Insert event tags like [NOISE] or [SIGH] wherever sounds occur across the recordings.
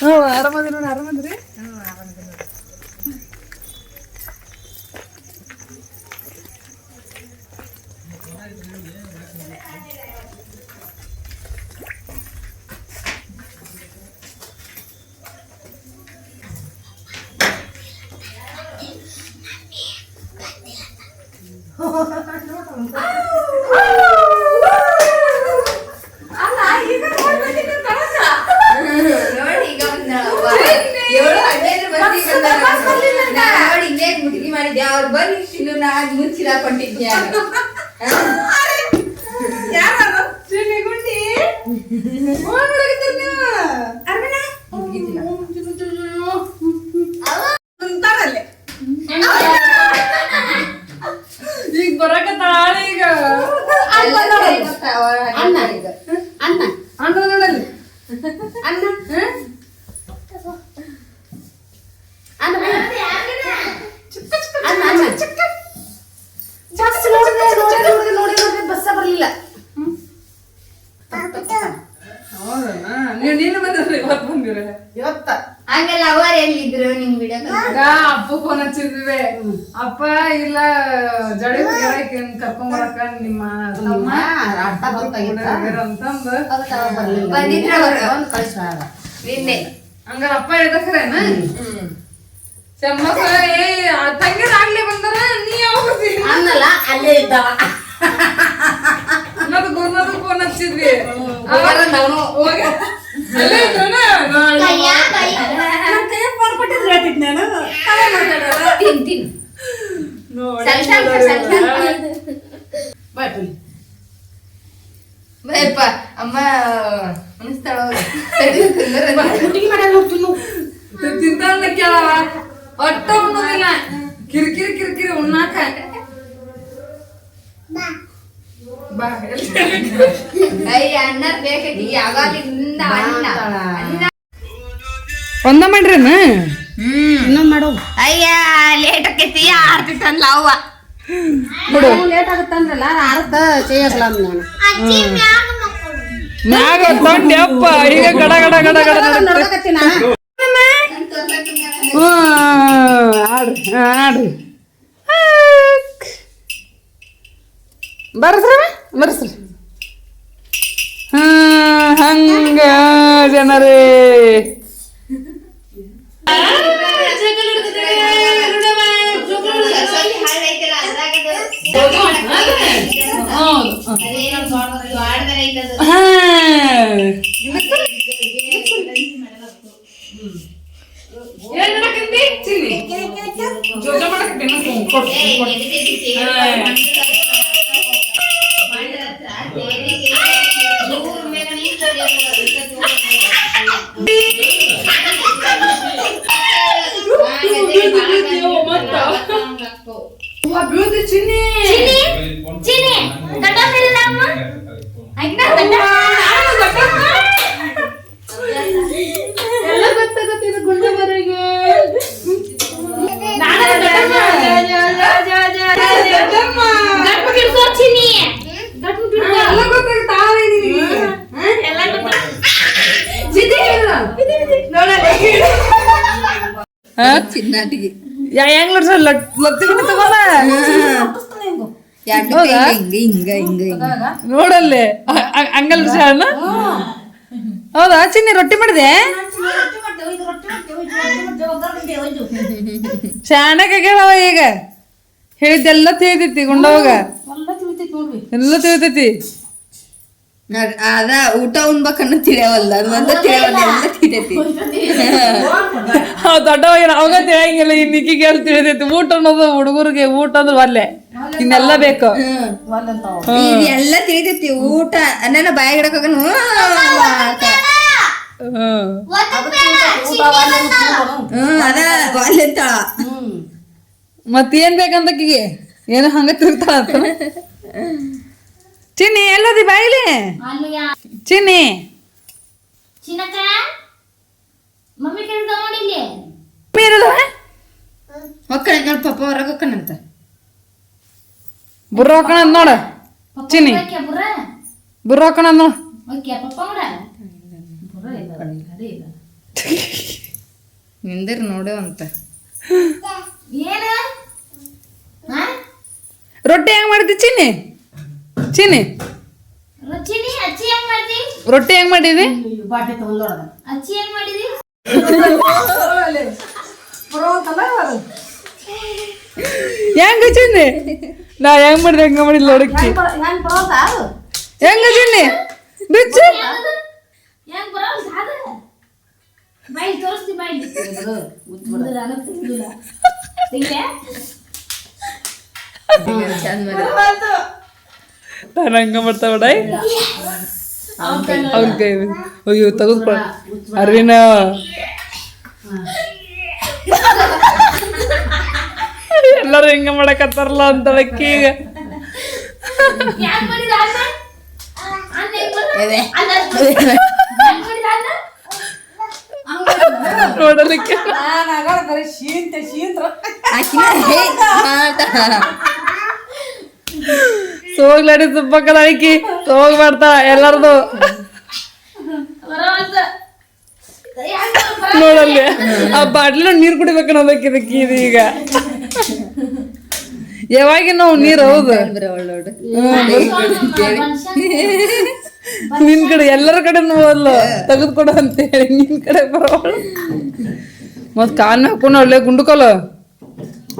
ಹ್ಞೂ ಆರಾಮದಿ ನೋಡಿ ಆರಾಮದ್ರಿ ನೋಡಿ ಈಗ ಬಂದಾಳವ್ವ. ಏಳು ಹದಿನೈದು ಮಂದಿ ಬಂದಾರ. ನಾನ್ ನೋಡಿ ಇಲ್ಲೇ ಬರಿ ಅವ್ರು ಬಂದು ಇನ್ನು ನಾನು ಮುಂಚಿನ ಕೊಂಡಿದ್ದೆ ಯಾರು? ಗುಂಡಿ ಅಂತಾರಲ್ಲೇ ಈಗ ಬರಕತ್ತಾಳ ಈಗ ಅಣ್ಣ ಅಣ್ಣ ಅಣ್ಣ ಅಣ್ಣ ನೋಡಲ್ಲಿ ಅಣ್ಣ ಅಣ್ಣ ಅಣ್ಣ ಅಣ್ಣ ಬಸ್ ನೋಡಿದೆ ನೋಡಿದೆ ನೋಡಿದೆ ನೋಡಿ ನೋಡಿದೆ ಬಸ್ಸ ಬರ್ಲಿಲ್ಲ ಹೌದಾ ನೀವು ನೀನು ಬಂದ್ರಿ ಇವತ್ತು ಬಂದಿರ ಇವತ್ತ ಹಂಗೆಲ್ಲ ಅವರು ಎಲ್ಲಿದ್ರು ನಿಮ್ ಬಿಡ ಈಗ ಅಪ್ಪ ಫೋನ್ ಹಚ್ಚಿದ್ವಿ ಅಪ್ಪ ಇಲ್ಲ ಜಡಿ ಕರ್ಕೊಂಡ್ ಬರಕ ನಿಮ್ಮ ತಮ್ಮ ಅರ್ಧ ಗೊತ್ತಾಗಿತ್ತ ಅಂತಂದು ಅದಕ್ಕೆ ಅವ ಬರ್ಲಿಲ್ಲ ಬಂದಿದ್ರ ಅವ್ರು. ಬಂದು ಕಳಿಸ್ಯಾರ ನಿನ್ನೆ. ಹಂಗಾರ ಅಪ್ಪ ಹೇಳ್ದಕ್ರೇನ ಚಮ್ಮಕ್ಕ ಏ ತಂಗಿರ ಆಗ್ಲೇ ಬಂದಾರ ನೀ ಯಾವಾಗ ಅನ್ನಲ್ಲ ಅಲ್ಲೇ ಇದ್ದಾವ. ಮತ್ತೆ ಗುರುನಾഥ್ ಫೋನ್ ಹಚ್ಚಿದ್ವಿ. ನಾನು ಹೋಗಿ ಅಲ್ಲೇ ತಿನ್ ನೋಡಿ, ಬರ್ರಿ ಬಯಪ್ಪ ಅಮ್ಮ ಅನಿಸ್ತಾಳ ಹುಡುಗಿ ಮನೆಯಲ್ಲಿ ಹೋಗ್ತೀನಿ ತಿಂತಾಳ ಕೇಳವ ಒಟ್ಟ ಉಣ್ಣೋದಿಲ್ಲ ಕಿರಿಕಿರಿ ಕಿರಿಕಿರಿ ಉಣ್ಣಾಕ ಬಾ ಎಲ್ಲಿ? ಅಯ್ಯ ಅಣ್ಣ ಬೇಕೈತಿ ಯಾವಾಗಲಿಂದ ಅಣ್ಣ ಅಣ್ಣ ಒಂದ ಮಾಡ್ರಿನ ಹ್ಮ್ ಇನ್ನೊಂದು ಮಾಡು ಅಯ್ಯ ಲೇಟ್ ಆಕೈತಿ ಆರ್ತಿತ್ತಲ್ಲ ಅವ್ವ ಬಿಡು ಲೇಟ್ ಆಗುತ್ತೆ ಅಂದ್ರಲ್ಲ ಅರ್ಧ చేయಕಲ ನಾನು. ಮ್ಯಾಗ ತೊಂಡೆ ಅಪ್ಪ ಈಗ ಗಡ ಗಡ ಗಡ ಗಡ ನಡ್ಕತ್ತೀನ ಹ್ಞೂ ಆಡ್ರಿ ಆಡ್ರಿ. ಬರ್ಸ್ರವ ಬರ್ಸ್ರಿ. ಹಂಗ ಜನರೇ. ಅದ್ರಾಗದು ಹೌದು ಅದೇನೋ ದ್ವಾರದಲ್ಲಿ ಬೀಳ್ತಿ ಚಿನ್ನಿ. ಚಿನಿ ಗಡ್ಡ ಮೇಲಿಲ್ಲ ಅಮ್ಮ ಅಗ್ನ ಗಡ್ಡ ಎಲ್ಲ ಗೊತ್ತಾಗತ್ತೆ ಇದು ಗುಂಡು ಮರಿಗೆ ಗಟ್ಟ ಹಿಡ್ಕೋ ಹೆಂಗ್? ನೋಡ್ಸ ಲತ್ತಿ ಬಿಟ್ಟು ತಗೋಣ ನೋಡಲ್ಲೇ ಹಂಗಲ್ ಶಾಣ ಹೌದಾ ಚಿನ್ನಿ ರೊಟ್ಟಿ ಮಾಡಿದೆ? ಶಾಣಕ್ಕಾಗ್ಯಾವ ಈಗ? ಹೇಳಿದ್ದೆಲ್ಲ ತಿಳಿತೈತಿ ಗುಂಡವಾಗ. ಎಲ್ಲ ತಿಳಿತೈತಿ ನೋಡ್, ಅದ ಊಟ ಉಣ್ಬೇಕನ್ನ ತಿಳಿಯವಲ್ಲ ಅದು ಒಂದ ತಿಳಿಯವಲ್ಲ ತಿಳಿತೈತಿ ಅವ್ ದೊಡ್ಡವಾಗ ಅವಾಗ ತಿಳಿಯಂಗಿಲ್ಲ. ಈ ನಿಕ್ಕಿಗೆ ಎಲ್ಲಿ ತಿಳಿತೈತಿ ಊಟ ಅನ್ನೋದು ಹುಡುಗರಿಗೆ ಊಟ ಅಂದ್ರೆ ಒಲ್ಲೆ. ಇನ್ನೆಲ್ಲ ಬೇಕು. ಎಲ್ಲ ತಿಳಿತೈತಿ. ಊಟ ಅನ್ನ ಬಾಯಿ ಗಿಡಕ ಹ್ಮ್. ಹ್ಮ್. ಅದ ಒಲ್ಲೆ ಅಂತಾಳ ಮತ್ತೇನ್ ಬೇಕಂತಕ್ಕಿಗೆ ಏನೋ ಹಂಗ ತಿರ್ತಾಳ ಅಂತ [LAUGHS] ಚಿನ್ನಿ ಎಲ್ಲದಿ ಬಾಯಿಲಿ? ಚಿನ್ನಿ. ಚಿನ್ನಕ್ಕ? ಮಮ್ಮಿ ತಗೊಂಡಿಲ್ಲಿ ಮೀರದವ ಹೊಕ್ಕಣ ನೋಡ್ ಪಪ್ಪ ಹೊರಗೆ ಹೊಕ್ಕಣಂತ ಬುರ್ರ ಹಾಕಣ ನೋಡ ಚಿನ್ನಿ. ಬುರ್ರ? ಬುರ್ರ ಹಾಕಣ ನೋಡ. ಬುರ್ರ ನಿಂದಿರ್ ನೋಡು ಅಂತ. ರೊಟ್ಟಿ ಹೆಂಗ್ ಮಾಡಿದ್ದಿ ಚಿನ್ನಿ? ಮಾಡ್ದಿ ರೊಟ್ಟಿ ಹೆಂಗ್ ಮಾಡಿದಿ? ಬಾಟಿ ತಗೊಂಡೋಡ ಅಚ್ಚಿ ಹೆಂಗ್ ಮಾಡಿದಿ? ಚಿನ್ನಿ ನಾ ಹೆಂಗ್ ಮಾಡಿದೆ ಹೆಂಗ ಮಾಡಿಲ್ಲ ನೋಡಕ್ಕೆ ಹೆಂಗ್ ಚಿನ್ನಿ ಬಿಚ್ಚು. ಚಂದ ನಾನು ಹಂಗ ಮಾಡ್ತಾವ ಬಿಡ ಅವ್ನ ಕೈ ಅಯ್ಯೋ ತೆಗೆದುಕೊ ಅರ್ವಿನ. ಎಲ್ಲರೂ ಹಿಂಗ ಮಾಡಕತ್ತಾರಲ್ಲ ಅಂತಳಕ್ಕಿ ಈಗ ಹೆಂಗ್ ಸೋಗ್ಲಾಡಿ ಸುಬ್ಬಕ್ಕದ ಆಕಿ ಸೋಗ್ ಮಾಡ್ತಾಳ ಎಲ್ಲಾರ್ದು. ನೋಡಲ್ಲಿ ಆ ಬಾಟ್ಲಿ ನೀರ್ ಕುಡಿಬೇಕು ಅನ್ನೋದಕ್ಕೆ ಇದಕ್ಕೆ ಇದು ಈಗ. ಯಾವಾಗ ನಾವು ನೀರು ಹೌದು. ನಿನ್ ಕಡೆ ಎಲ್ಲರ ಕಡೆ ನೋಡಲ್ಲ ತೆಗೆದುಕೊಡ ಅಂತ ಹೇಳಿ ನಿನ್ ಕಡೆ ಬರೋಳು ಮತ್ ಕಾನ್ ಹಾಕೊಂಡು ಒಳ್ಳೆ ಗುಂಡುಕಲ್ಲ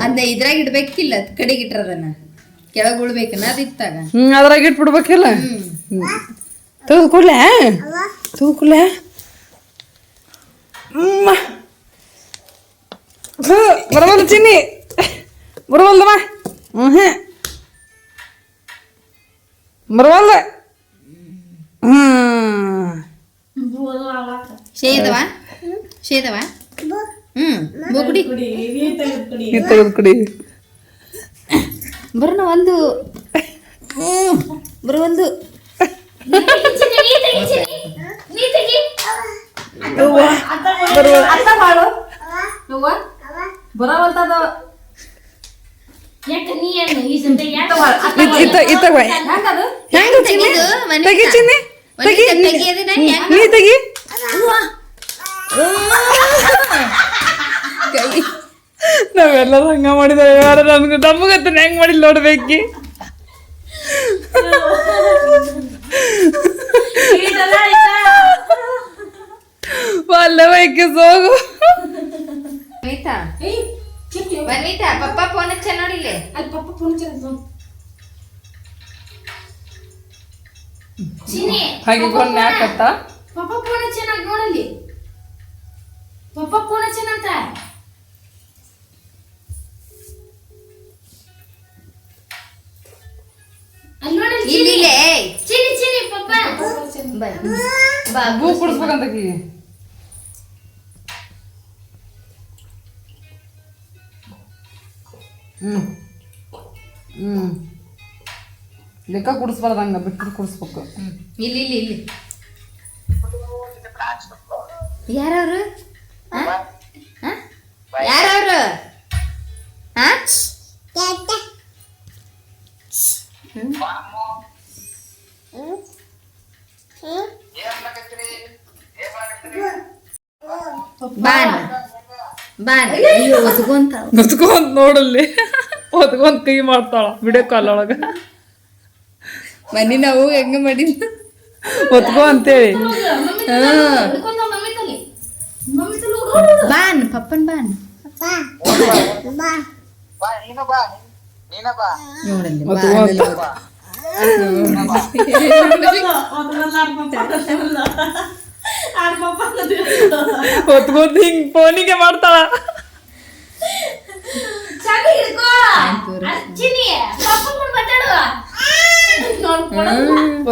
ಅಂದ್ರೆ ಇದ್ರಾಗ ಇಡ್ಬೇಕಿಲ್ಲ ಕಡೆಗಿಟ್ರದನ್ನ ಕಡೆಗೆ ಇಟ್ರದನ್ನ. ಕೆಳಗ್ ಉಳ್ಬೇಕನ್ನ ಅದ್ ಇತ್ತಾಗ ಹ್ಮ್ ಅದ್ರಾಗ ಇಟ್ಬಿಡ್ಬೇಕಿಲ್ಲ? ತೆಗೆದುಕೊಡ್ಲೆ ತೆಗೆದುಕೊಡ್ಲೆ ಬರಬಲ್ಲ ಚಿನ್ನಿ. ಬರವಲ್ದಮ್ಮ ಹ್ಮ್ ಬರವಲ್ಲ ಹ್ಮ್. ಶೇದವ? ಶೇದವ? ನೀ ತೆಗೆದು ಕುಡಿ. ಬರೋಣ ಒಂದು ಹ್ಮ್ ಬರೋ ಒಂದು ನೀ ತೆಗಿ ಚಿನ್ನಿ, ನೀ ತೆಗಿ ಚಿನ್ನಿ. ನೀ ತೆಗಿ. ನಾವೆಲ್ಲರೂ ಹಂಗ ಮಾಡಿದಾರೆ ಯಾರು ನಮ್ಗೆ ನಮಗತ್ತ ಹೆಂಗ್ ಮಾಡಿಲ್ಲ ನೋಡ್ಬೇಕಿ ಅಲ್ಲ ಬೈಕಿ ಸೋಗು. ವನಿತಾ ವನಿತಾ ಪಪ್ಪ ಫೋನ್ ಹಚ್ಚ ನೋಡಿಲ್ಲಿ ಅಲ್ಲಿ ಪಪ್ಪ ಫೋನ್ ಹಾಗೆ ಯಾಕತ್ತ ಪಪ್ಪ ಫೋನ್ ಚೆನ್ನಾಗಿ ನೋಡಲ್ಲಿ ಪಪ್ಪ ಫೋನ್ ಅಲ್ಲಿ ಬಾ ಕುಡಿಸ್ಬೇಕಂತ ಆಕಿಗೆ. ಹ್ಞೂ ಹ್ಮ್ ಲೆಕ್ಕ ಕುಡಿಸ್ಬಾರ್ದು ಹಂಗ ಬಿಟ್ಟು ಕುಡಿಸ್ಬೇಕು ಹ್ಮ್. ಇಲ್ಲಿ ಇಲ್ಲಿ ಇಲ್ಲಿ ಯಾರವ್ರು ಹ? ಹ? ಯಾರವ್ರು ಹ? ಹ್ಮ್. ಬಾನ್. ಬಾನ್. ಗೊತ್ಕೊಂತ ನೋಡಲ್ಲಿ. ಒತ್ಕೊಂತ ಕೈ ಮಾಡ್ತಾಳ ವಿಡಿಯೋ ಕಾಲ್ ಒಳಗ. ಮನಿ ನಾವು ಹೆಂಗ ಮಾಡಿ ಒತ್ಕೋ ಅಂತೇಳಿ ಹಿಡ್ಕೊಂಡ ಮಮ್ಮಿ ತಲಿ ಮಮ್ಮಿ ತಲಿ ಹುಡುಗ ಬಾನ್ ಪಪ್ಪನ್ ಬಾನ್. ನೋಡಲ್ಲಿ ಹಿಂಗ್ ಫೋನಿಗೆ ಮಾಡ್ತಾಳ.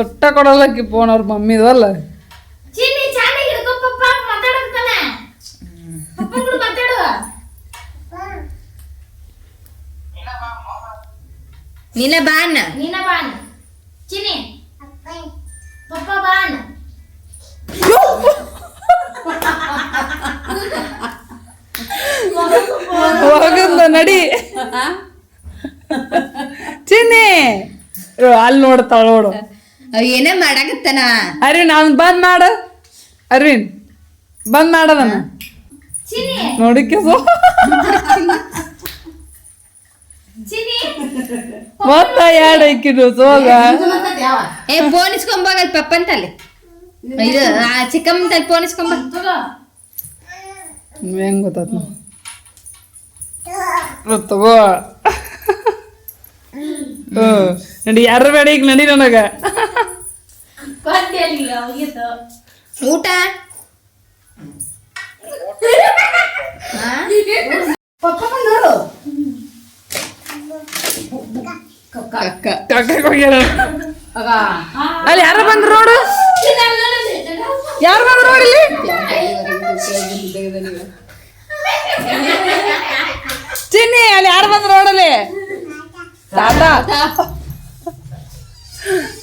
ಒಟ್ಟ ಕೊಡಲ್ಲಕ್ಕಿ ಫೋನ್ ಅವ್ರ ಮಮ್ಮಿದಲ್ಲ ನಿನ್ನ ಬಾನ್. ನೀನ ಬಾನ್. ಚಿನ್ನಿ ಪಪ್ಪ ಹೋಗಂದ ನಡಿ. ಚಿನ್ನಿ. ಅಲ್ಲಿ ನೋಡ್ತಾಳ ನೋಡು. ಏನೇ ಮಾಡಾಕತ್ತನ? ಅರವಿಂದ್ ಅವ್ನ್ ಬಂದ್ ಮಾಡು. ಅರವಿಂದ್ ಬಂದ್ ಮಾಡದನ್ನ ಚಿನಿ ಮತ್ತ ಎರಡು ಐಕಿಡು ಸೋಗ. ಏ ಫೋನ್ ಇಸ್ಕೊಂಬೋಗಲ್ ಪಪ್ಪಂತಲ್ಲಿ ಇದು ಆ ತಲೆ ಫೋನ್ ಇಸ್ಕೊಂಬ ತಗೋ ಹೆಂಗ್ ಗೊತ್ತಾತ್ ತಗೋ. ಹ್ಮ್. ನಡಿ ಯಾರು ಬೇಡ ಈಗ ನಡಿ ನನಗ. ಅಲ್ಲಿ ಊಟ? ಪಪ್ಪ ಅಲ್ಲಿ ಯಾರು ಬಂದ್ರು ನೋಡು ಯಾರು ಬಂದ್ರು ನೋಡಿ ಇಲ್ಲಿ ಚಿನ್ನಿ ಅಲ್ಲಿ ಯಾರು ಬಂದ್ರು ನೋಡಲಿ ತಾತ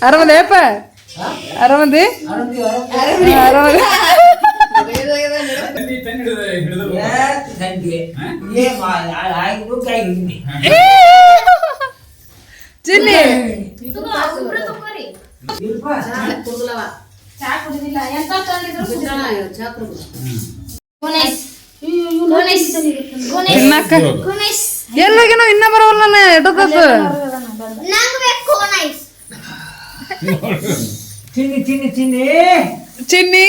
ಆರಾಮದೇಪ್ಪ ಆರಾಮದಿ ಆರಾಮದಿ ಚಿನ್ನಿ ತಗೋ ಇಬ್ರು ತಗೋರಿ ಕುಡ್ದಲವ ಚಾ ಕುಡಿದಿಲ್ಲ. ಎಂತ ತಂದಿದ್ರು ಚಾ ಕುಡ್ದು ಗುಣೇಶ್ ಗುಣೇಶ್ ಗುಣೇಶ್ ತಿನ್ನಾಕ ಗುಣೇಶ್ ಎಲ್ಲಾಗೇನೋ ಇನ್ನ ಬರವಲ್ಲ ನಂಗೆ ಚಿನ್ನಿ ಚಿನ್ನಿ ಚಿನ್ನಿ. ಚಿನ್ನಿ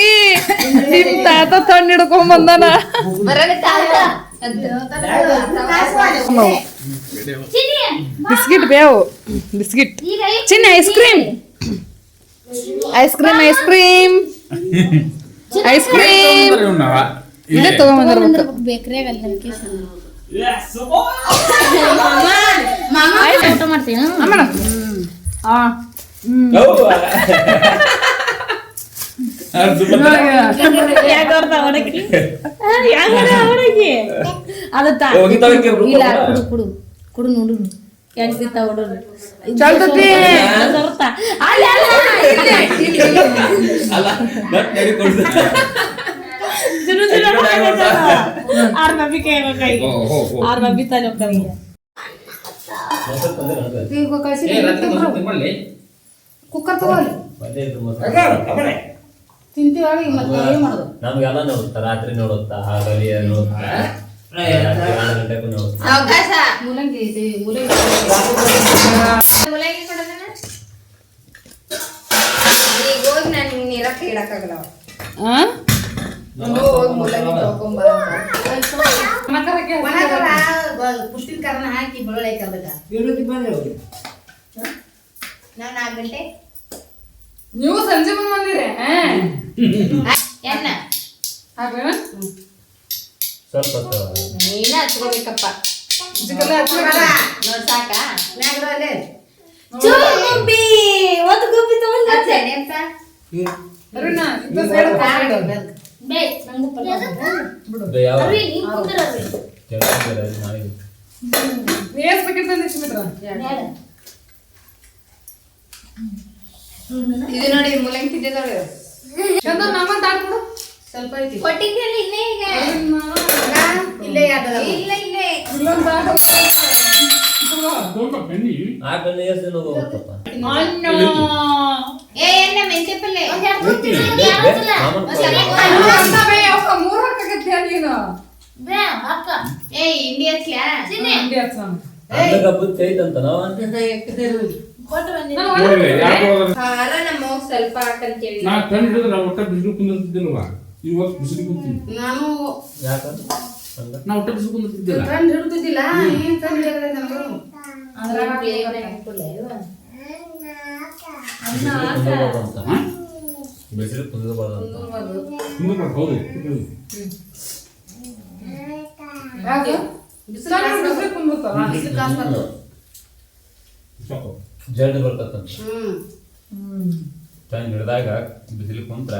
ನಿಮ್ ತಾತ ತಣ್ಣ ಹಿಡ್ಕೊಂಡ್ ಬಂದಾನ. ಚಿನಿ ಬಿಸ್ಕಿಟ್ ಬೇವು ಬಿಸ್ಕಿಟ್ ಈಗ ಚಿನ್ನಿ ice cream ice cream ice cream ice cream ಇಲ್ಲೇ ತಗೊಂಬಂದಿರ್ಬೇಕು ಬೇಕ್ರಿಯಾಗ ಅಲ್ಲಿ ಲೊಕೇಶನ್ ಊಟ ಮಾಡ್ತೀನಿ ಅಮ್ಮಣ ಆ ಇಲ್ಲ ಕುಡು ಕುಡು ಕುಡು ನೋಡು ಹೆಂಗ್ಸಿತ್ತ ಹುಡುಗ್ರು. ಚಲ್ತತಿ ಆರ್ ನಂಬಿಕೆ ಆರ್ ನಂಬಿತಾನೆ ಹೋಗ್ತಾನೆ ಈಗ ಕಳ್ಸಿ ಕುಕ್ಕರ್ ತಗೋಲಿ ತಿಂತೀವಾಗ ಈಗ ಮತ್ತೆ ಏನು ಮಾಡೋದು? ನಮ್ಗೆಲ್ಲ ನೋಡುತ್ತಾ ರಾತ್ರಿ ನೋಡುತ್ತಾ ಹಗಲಿ ನೋಡುತ್ತಾ. ಅವಕಾಶ. ಮೂಲಂಗಿ ಇದೆ ಮೂಲಂಗಿ ಮುಲಂಗಿ ಈಗ ಹೋಗಿ ನಾನು ನೀರಕ್ಕೆ ಪುಷ್ಟಿನ ಕಾರಣ ಹಾಕಿ ಬೆಳ್ಳುಳ್ಳಿ ಹಾಕಿ ನಾವು ನಾಲ್ಕು ಗಂಟೆ? ನೀವು ಸಂಜೆ ಬಂದ್ ಬಂದಿರಿ ಎನ್ನ? ಹಾಕೋಣ ಸ್ವಲ್ಪ ನೀನ ಹಚ್ಕೋಬೇಕಪ್ಪ ಗುಬ್ಬಿ ಒಂದು ಗುಬ್ಬಿ ತಗೊಂಡ್ ಇದು ನೋಡಿ ಅರ್ವಿ ನೀನ್ ಚಂದ ನಮ್ಮ ಕೆಲ್ಸ ಸ್ವಲ್ಪ ಐತಿ ಕೊಟ್ಟಿದ್ದಲ್ಲಿ ಈಗ ಇಲ್ಲೇ ಇಲ್ಲ ಇಲ್ಲೇ ಆ ಕಣ್ಣು ಎಷ್ಟು ದಿನ ಹೋಗುತ್ತಪ್ಪ ಏ ಪಲ್ಲೆ ಒಂದ್ ಎರಡು ತುತ್ತು ಇಲ್ಲ. ಮಾಮನ್ ಒಂದ್ ಬೇ, ಅಕ್ಕ ಏ ಇಂಡಿ ಹಚ್ಲ್ಯಾ ಚಿನ್ನಿ ಅಂದಾಗ ಬುತ್ತಿ ಐತಂತ ನಾವು ಕೊಟ್ಟು ಬಂದಿನಿ ಖಾರ ನಮ್ಮ ಸ್ವಲ್ಪ ಹಾಕಂತೇಳಿ ನಾ ಕಂಡು ಒಟ್ಟ ಬಿಸಿಲು ಕುಂದಿರ್ತಿದ್ದಿಲ್ವಾ ಇವತ್ತು ಬಿಸಿಲು ಕುಂತೀನಿ ನಾನು ಯಾಕಂದ್ರೆ? ಹಂಗ ನಾ ಒಟ್ಟ ಬಿಸಿಲು ಕುಂದಿರ್ತಿದ್ದಿಲ್ಲ ಕಂಡು ಹಿಡ್ತಿದ್ದಿಲ್ಲ ಏನ್ ಬಿಸಿಲು ಕುಂದಿರ್ಬಾರ್ದು ಅಂತ ಕುಂದಿರ್ಬೇಕು ಹೌದು ಕುಂದಿರ್ಬೇಕು. ಬಿಸಿಲು ಕಾಸ್ಬಾರ್ದು ಸಾಕು. ಜಲ್ದಿ ಬರ್ತದಂತ ಹ್ಮ್. ಟೈಮ್ ಹಿಡಿದಾಗ ಬಿಸಿಲು ಕುಂತ್ರ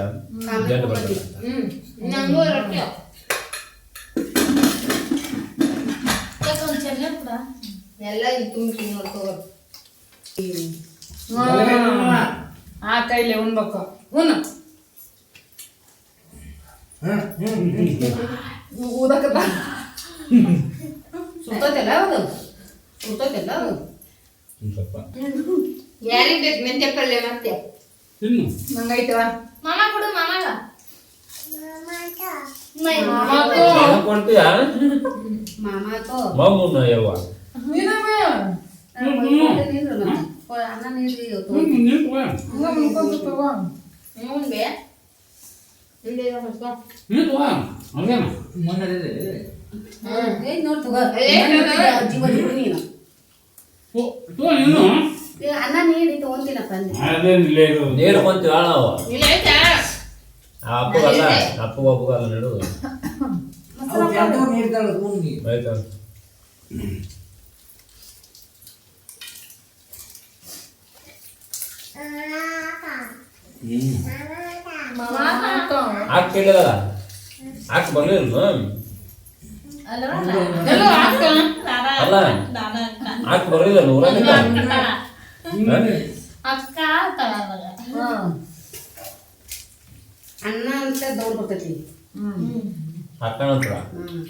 ಒಂದ್ ಕೂಡ ಎಲ್ಲ ಇದು ತುಂಬಿ ಆ ಕೈಲಿ ಉಣ್ಬೇಕು. ಉಣ್ಣು. ಊದಕತ್ತ? ಸುತ್ತೈತಲ್ಲ ಅದು ಸುತ್ತೈತಲ್ಲ ಅದು ಒಂದ್ ಸ್ವಲ್ಪ. ಯಾರಿಗ್ ಬೇಕು ಮೆಂತ್ಯ ಪಲ್ಯ ಮತ್ತೆ? ತಿನ್ನು ನಂಗೈತವ ಮಾಮ ಕೊಡು ಮಾಮಾಗ ಮಾಮಾ ನಾನು ಕೊಡ್ತೀಯ ಮಾಮಾತೋ ಮಮ್ಮನ್ನ ಯವ್ವ ಅನ್ನ ನೀರು ಹ್ಮ್, ನೀನ್ ತಗೋ. ಹ್ಞೂ ಏನೋ ಹೊಸ್ಕೊ. ನೀನ್ ನೋಡ್ ಅನ್ನ ನೀಡಿ ತಗೊಂತೀನಪ್ಪ. ನೀರು ಕೊಂತೀವಿ ಐತಾ? ಆ ಅಪ್ಪಗಲ್ಲ ಅಪ್ಪಗ ಒಪ್ಪಗಲ್ಲ ನಡುದು ಆಯ್ತಾ? ಹಾಕ್ ಕೇಳಿದಾರ? ಹಾಕ್ ಬರ್ಲಿಲ್ಲ. ಅಲ್ಲ ಹಾಕ್. ಬರ್ಲಿಲ್ಲ ಊರಾಗ ಅಕ್ಕ ಅನ್ನ ಅಂತ ದೌಡ್ ಬರ್ತೈತಿ ಅಕ್ಕ ಹ್ಮ್.